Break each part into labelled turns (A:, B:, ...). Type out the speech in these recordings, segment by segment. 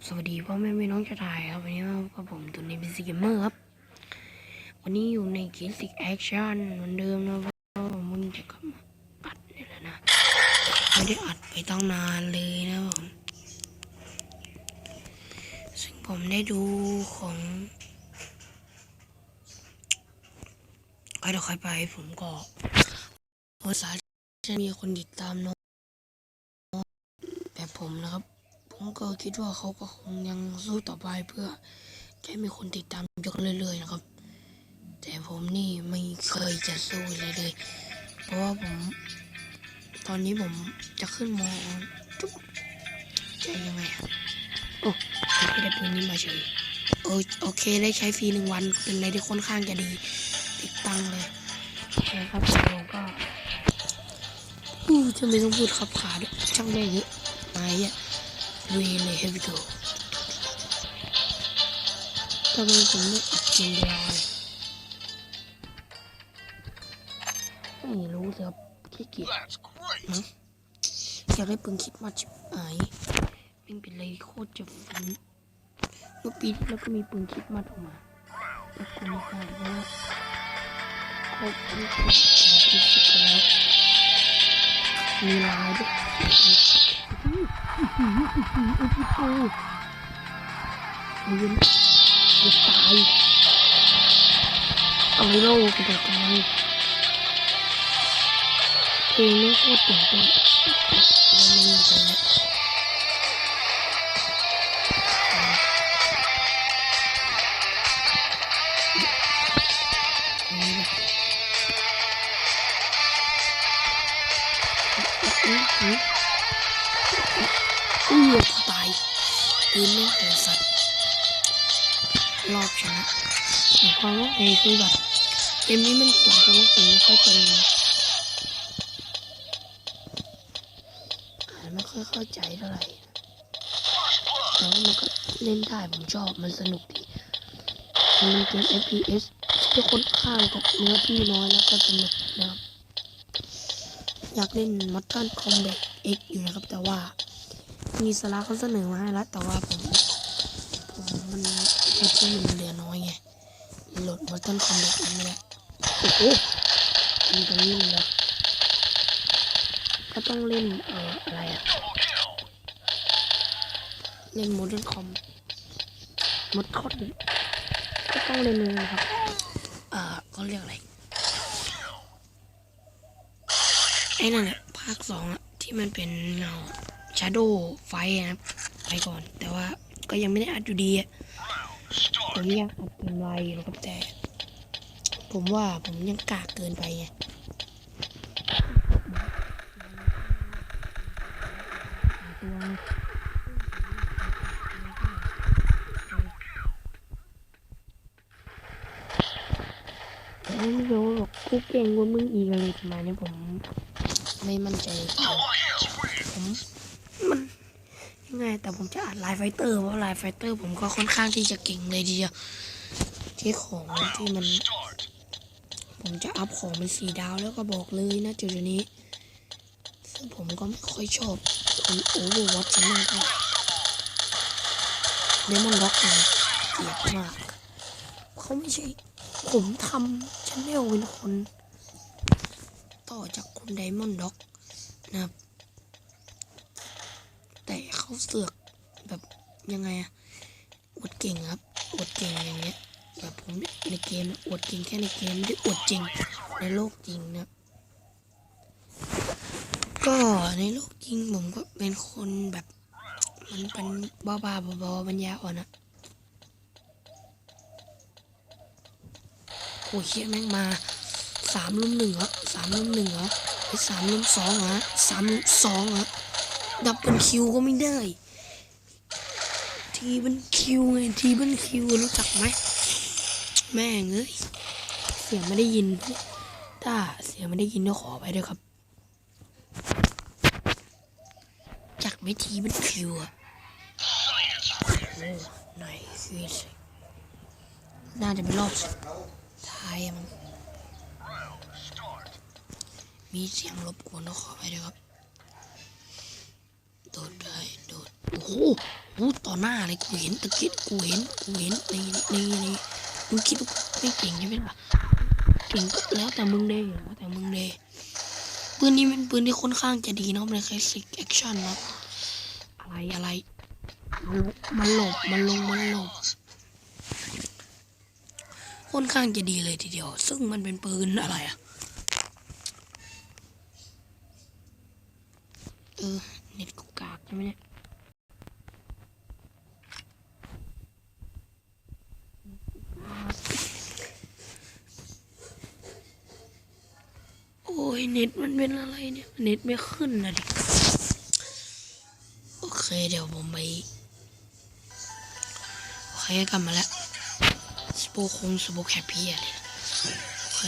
A: บสวัสดีพ่อแม่พี่น้องชาวไทยครับวันนี้กับผมตุนในบิสกิมเมอร์ครับ วันนี้อยู่ในกิสิกแอคชั่นเหมือนเดิมนะเพราะว่ามึงจะกลับมาอัดนี่แหละนะไม่ได้อัดไปตั้งนานเลยนะผมซึ่งผมได้ดูของใครต่อใครไปผมก็ภาษาจะมีคนติดตามน้องแบบผมนะครับ ผมก็คิดว่าเขาก็คงยังสู้ต่อไปเพื่อจะให้มีคนติดตามเยอะเรื่อยๆนะครับ แต่ผมนี่ไม่เคยจะสู้เลยเลย เพราะว่าผม ตอนนี้ผมจะขึ้นมองจุ๊บจะยังไงอะโอ้ไม่ได้ปืนนี้มาเฉยโอโอเคได้ใช้ฟรีหนึ่งวันเป็นอะไรที่ค่อนข้างจะดี ติดตั้งเลยนะครับผมก็อู้จะไม่ต้องพูดขับขาด้วยช่างแม่งเยอะนายอะ really here we go ทำไมผมไม่อัดจริงเดียวเลยไม่รู้สิครับขี้เกียจ
B: That's great.
A: นะอยากได้ปืนคิดมาชิบหายแม่งเป็นอะไรที่โคตรจะฟินเมื่อปีที่แล้วก็มีปืนคิดมาออกมาแต่กูไม่ได้เพราะว่าโคตรที่สุดที่สุดแล้วมีลายด้วย อื้อหืออื้อหืออื้อหือโอ้โหโอ้ยจะตายอาไว้โลกระโดดทำไมเพลงนี้โคตรตื่นเต้นแล้วไม่มีตรงนี้ ความว่าไงคือแบบเกมนี้มันเขียนตัวหนังสือไม่ค่อยตรงนะอ่านไม่ค่อยเข้าใจเท่าไหร่แต่ว่ามันก็เล่นได้ผมชอบมันสนุกดีมันเป็นเกม FPS ที่ค่อนข้างกับเนื้อที่น้อยแล้วก็สนุกนะครับอยากเล่น Mortal Kombat X อยู่นะครับ แต่ว่ามีสาระเขาเสนอมาให้แล้วแต่ว่าผมผมมันเอที่มันเหลือ น้อยไงโหลด Mortal Kombat มันไม่ได้โอ้โหมีตรงนี้เลยเหรอก็ต้องเล่นเอ่ออะไรอะเล่น Modern Com มดคอดก็ต้องเล่นเลยนะครับอ่อเขาเรียกอะไรไอ้นั่นแหละภาคสองอะที่มันเป็นเงาชาร์โดไฟนะครับไปก่อน แต่ว่าก็ยังไม่ได้อัดอยู่ดีอะผมยังอัดเป็นไวอยู่นะครับแต่ ผมว่าผมยังกากเกินไปไงแต่ไม่รู้หรอกกูเก่งกว่ามึงอีกอะไรประมาณนี้ผม ไม่มั่นใจ ผมมันยังไงแต่ผมจะอัดไลฟ์ไฟเตอร์เพราะไลฟ์ไฟเตอร์ผมก็ค่อนข้างที่จะเก่งเลยทีเดียวที่ของที่มัน ผมจะอัพของเป็นสีดาวแล้วก็บอกเลยนะจุดนี้ ซึ่งผมก็ไม่ค่อยชอบคนโอเวอร์วอตมากเท่าไหร่เดมอนล็อกเนี่ยเกลียดมาก เขาไม่ใช่ ผมทำชแนลเป็นคน ต่อจากคุณไดมอนด์ด็อกนะครับ แต่เขาเสือกแบบยังไงอะอวดเก่งครับอวดเก่งอย่างเงี้ย แบบผมในเกมอวดเก่งแค่ในเกมไม่ได้อวดจริงในโลกจริงนะก็ในโลกจริงผมก็เป็นคนแบบมันเป็นบ้าบ้าบอปัญญาอ่อนอะโอ้ยเชี่ยแม่งมาสามลุมหนึ่งเหรอสามลุมหนึ่งเหรอหรือสามลุมสองเหรอสามลุมสองเหรอดับเป็นคิวก็ไม่ได้ ทีเป็นคิวไงทีเป็นคิวรู้จักไหม แม่งเอ้ยเสียงไม่ได้ยินถ้าเสียงไม่ได้ยินก็ขอไปด้วยครับ จากไม่ทีเป็นคิวอะโอ้ไหนคือน่าจะเป็นรอบสุดท้ายมั้งมีเสียงรบกวนก็ขอไปด้วยครับโดดได้โดดโอ้โหต่อหน้าเลยกูเห็นตะกี้กูเห็นกูเห็นในในใน มึงคิดว่าไม่เก่งใช่ไหมล่ะเก่งก็แล้วแต่มึงเดยแล้วแต่มึงเดยปืนนี้เป็นปืนที่ค่อนข้างจะดีเนาะในคลาสสิกแอคชั่นนะอะไรอะไรมันหลบมันลงมันหลบค่อนข้างจะดีเลยทีเดียว ซึ่งมันเป็นปืนอะไรอะเออเน็ตกูกากใช่ไหมเนี่ย เน็ตมันเป็นอะไรเนี่ย เน็ตไม่ขึ้นนะดิ โอเคเดี๋ยวผมไป โอเคกลับมาแล้วสโปคงสโปแคปเพี่อะไรนะโอเค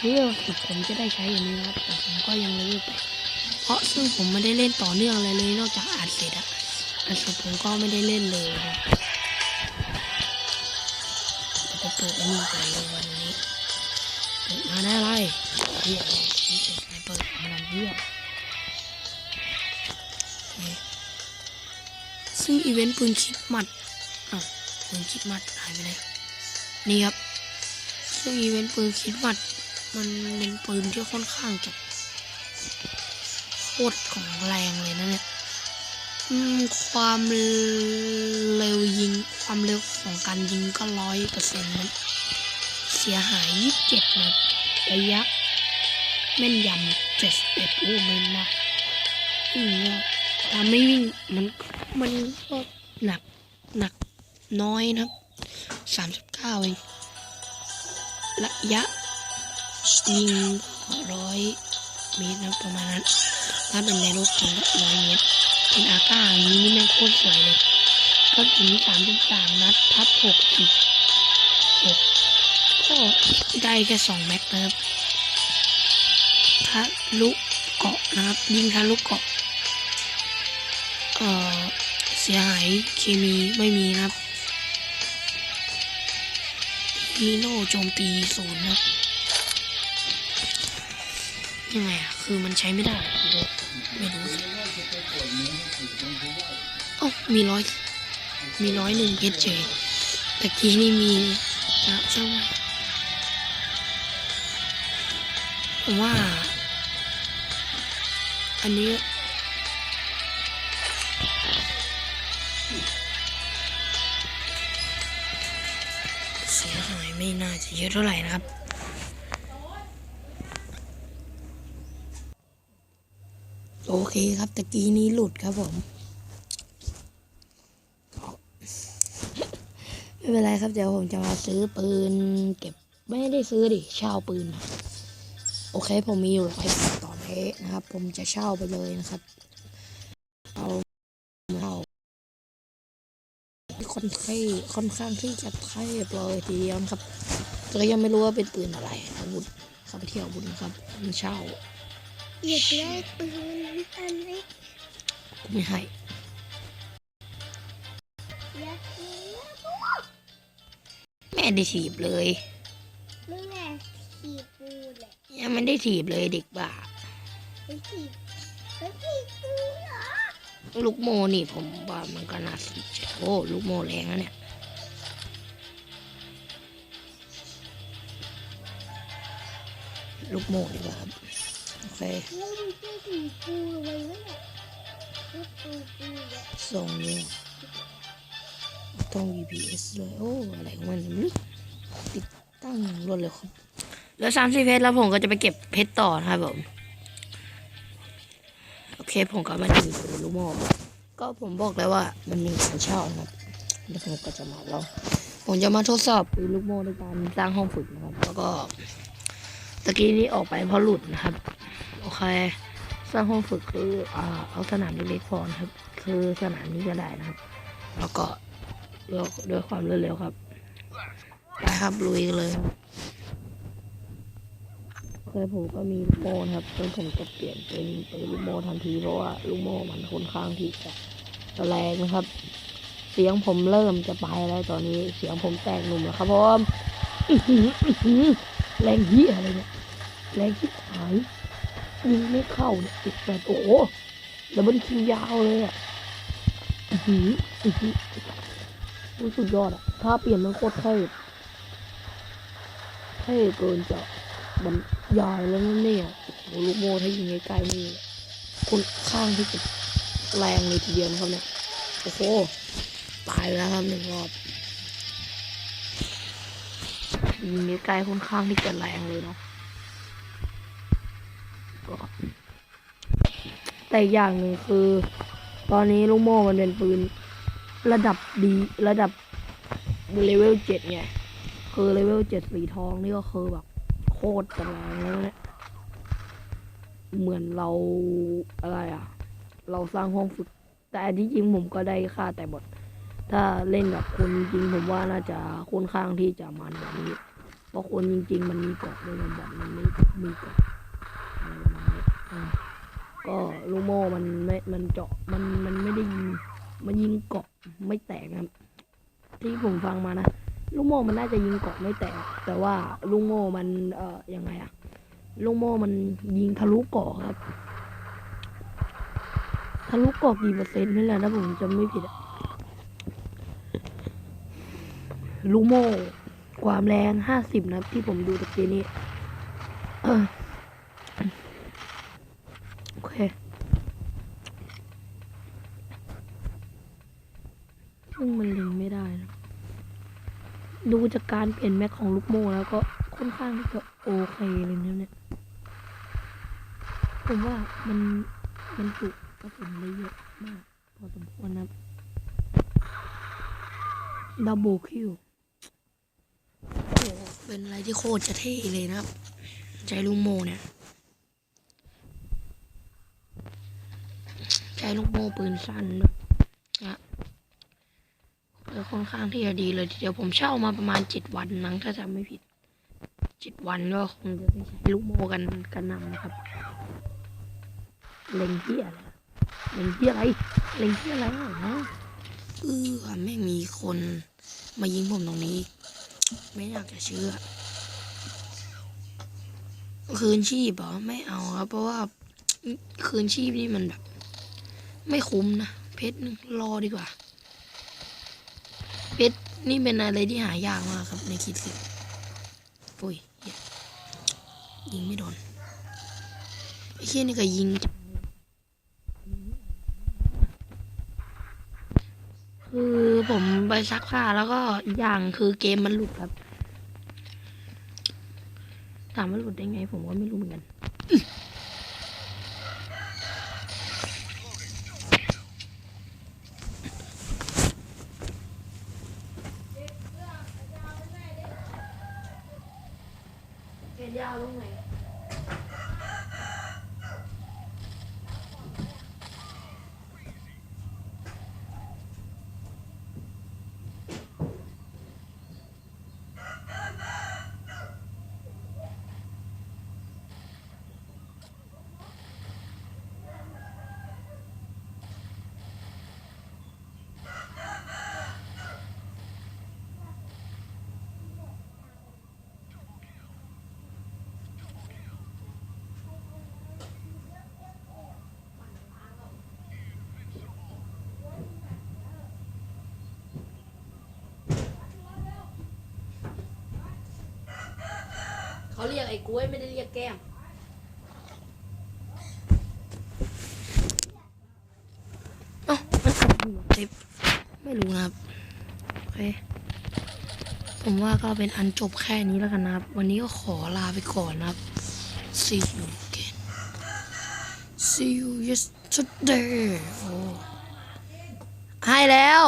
A: เรื่องสุดผมจะได้ใช้อย่างนี้นะครับแต่ผมก็ยังเลยไป เพราะซึ่งผมไม่ได้เล่นต่อเนื่องอะไรเลยนอกจากอัดเสร็จอะอัดเสร็จผมก็ไม่ได้เล่นเลยจะเปิดอันนี้ไปวันนี้ ได้อะไรเฮียนี่เป็นสไนเปอร์มันเฮียโอเคซึ่งอีเวนต์ปืนคิดมัดอ้าวปืนคิดมัดหายไปไหนนี่ครับ ซึ่งอีเวนต์ปืนคิดมัด มันเป็นปืนที่ค่อนข้างจะโคตรของแรงเลยนะเนี่ยความเร็วยิงความเร็วของการยิงก็ร้อยเปอร์เซ็นต์นเสียหาย27นะ ระยะแม่นยำ71โอ้แม่นมากวิ่งก็ถ้าไม่วิ่งมันมันก็หนักหนักน้อยนะครับ39เองระยะยิงร้อยเมตรนะประมาณนั้น ถ้าเป็นในรถจริงก็ร้อยเมตรเป็นอาก้าอย่างนี้นี่แม่งโคตรสวยเลยก็ถึง33นัดทับ60 6 ก็ได้แค่สองแม็กนะครับทะลุเกาะนะครับ ยิงทะลุเกาะเอ่อเสียหายเคมีไม่มีนะครับฮีโร่โจมตีศูนย์นะยังไงอะคือมันใช้ไม่ได้ฮีโร่ไม่รู้โอ้มีร้อย มีร้อยหนึ่งเพชรเฉยตะกี้นี่มีนะช่าง ผมว่า อันนี้ เสียหายไม่น่าจะเยอะเท่าไหร่นะครับโอเคครับตะกี้นี้หลุดครับผม ไม่เป็นไรครับ เดี๋ยวผมจะมาซื้อปืน เก็บไม่ได้ซื้อดิเช่าปืนมา โอเคผมมีอยู่ร้อยบาทต่อเทนะครับ ผมจะเช่าไปเลยนะครับ เอาเอาค่อนข้างค่อนข้างที่จะเทพเลยทีเดียวนะครับแต่ก็ยังไม่รู้ว่าเป็นปืนอะไรอาวุธเข้าไปเที่ยวอาวุธนะครับมันเช่า
C: อยากได้ปืนอันนี้
A: ไม่ให้
C: อยากได้
A: แม่ได้ถีบเลย
C: ไม่
A: ได้ถีบเลยเด็กบ้า
C: ไปขีดไปขีดปูเหรอ
A: ลูกโมนี่ผมว่ามันก็น่าสนใจโอ้ลูกโมแรงนะเนี่ยลูกโมดีกว่าครับโอเค
C: แล้วมันจะขีดปูไว้ไหมเนี่ยขีดปูปูเลย
A: ส่งเนี่ยต้อง GPS เลยโอ้อะไรของมันไม่รู้ติดตั้งรวดเร็วครับ แล้วสามสิบเพชรแล้วผมก็จะไปเก็บเพชรต่อนะครับผมโอเคผมก็มาถึงลูกโมก็ผมบอกแล้วว่ามันมีการเช่านะครับแล้วผมก็จะมาลองผมจะมาทดสอบปืนลูกโม่ในการสร้างห้องฝึกนะครับ แล้วก็ตะกี้นี้ออกไปเพราะหลุดนะครับโอเคสร้างห้องฝึกคืออ่าเอาสนามเล็กๆพอนะครับ คือสนามนี้ก็ได้นะครับ แล้วก็ด้วยด้วยความรวดเร็วครับไปครับลุยกันเลยครับ เคยผมก็มีลูกโม่นครับซึ่งผมจะเปลี่ยนเป็นเป็นลูกโม่ทันทีเพราะว่าลูกโม่มันค่อนข้างที่จะแรงนะครับ เสียงผมเริ่มจะไปแล้วตอนนี้เสียงผมแตกหนุ่มแล้วครับเพราะว่าแรงเฮียอะไรเนี่ยแรงที่หายยิงไม่เข้าเนี่ยติดแปดโอ้โหแล้วมันคิวยาวเลยอะอือหืออือหือรู้สุดยอดอะ ถ้าเปลี่ยนมันโคตรเท่เท่เกินจะบรร ยายแล้วนั่นเนี่ยโอ้ลูกโม่ถ้ายิงใกลๆนี่คนข้างที่จะแรงเลยทีเดียวนะครับเนี่ย โอ้โห ตายแล้วครับหนึ่งรอบ ยิงใกลๆค่อนข้างที่จะแรงเลยเนาะก็แต่อย่างหนึ่งคือ ตอนนี้ลูกโม่มันเป็นปืน ระดับดีระดับเลเวลเจ็ดไงคือเลเวลเจ็ดสีทองนี่ก็คือแบบ คตรจะแรงแล้วเนี่ยเหมือนเราอะไรอะ เราสร้างห้องฝึก แต่ที่จริงผมก็ได้ค่าแต่บท ถ้าเล่นกับคนจริงผมว่าน่าจะค่อนข้างที่จะมันแบบนี้ เพราะคนจริง ๆ มันมีเกาะด้วยมันบอกมันไม่มีเกาะอะไรประมาณนี้ก็ลูโม่มันไม่ มันเจาะ มัน มันไม่ได้ยิง มันยิงเกาะไม่แตกนะครับ ที่ผมฟังมานะ ลูกโม่มันน่าจะยิงเกาะไม่แตก แต่ว่าลูกโม่มันเอ่อยังไงอะลูกโม่มันยิงทะลุเกาะครับ ทะลุเกาะกี่เปอร์เซ็นต์นี่แหละถ้าผมจำไม่ผิดอะลูกโม่ความแรงห้าสิบนะที่ผมดูตะกี้นี้เออโอเค ซึ่งมันเล็งไม่ได้นะ ดูจา การเปลี่ยนแม็กของลูกโม่แล้วก็ค่อนข้างที่จะโอเคเลยนะเนี่ย ผมว่ามันมันจุกระสุนได้เยอะมากพอสมควรนะดับเบิลคิวเป็นอะไรที่โคตรจะเท่เลยนะครับ ใจลูกโมเนี่ยใจลูกโมปืนสั้นนะ ค่อนข้างที่จะดีเลยทีเดียวผมเช่ามาประมาณเจ็ดวันนั้งถ้าจำไม่ผิดเจ็ดวันก็คงจะได้ใช้ลูกโมกันกันนำนะครับ เล็งที่อะไรเล็งที่อะไร เล็งที่อะไรเนาะเออไม่มีคนมายิงผมตรงนี้ ไม่อยากจะเชื่อ คืนชีพเหรอไม่เอาครับเพราะว่าคืนชีพนี่มันแบบ ไม่คุ้มนะ เพชรนึงรอดีกว่า เพชรนี่เป็นอะไรที่หายากมากครับในคิดสิปุ้ยยิงไม่โดนไอ้เชี่ยนี่ก็ยิงคือผมไปซักผ้าแล้วก็อีกอย่างคือเกมมันหลุดครับถามว่าหลุดได้ไง ผมก็ไม่รู้เหมือนกัน ยาวตรงไหน เขาเรียกไอ้กล้วยไม่ได้เรียกแก้ม เอ้ามันอัดหัวคลิปไม่รู้นะครับ โอเค ผมว่าก็เป็นอันจบแค่นี้แล้วกันนะครับ วันนี้ก็ขอลาไปก่อนนะครับ see you again see you yesterday โอ้ให้แล้ว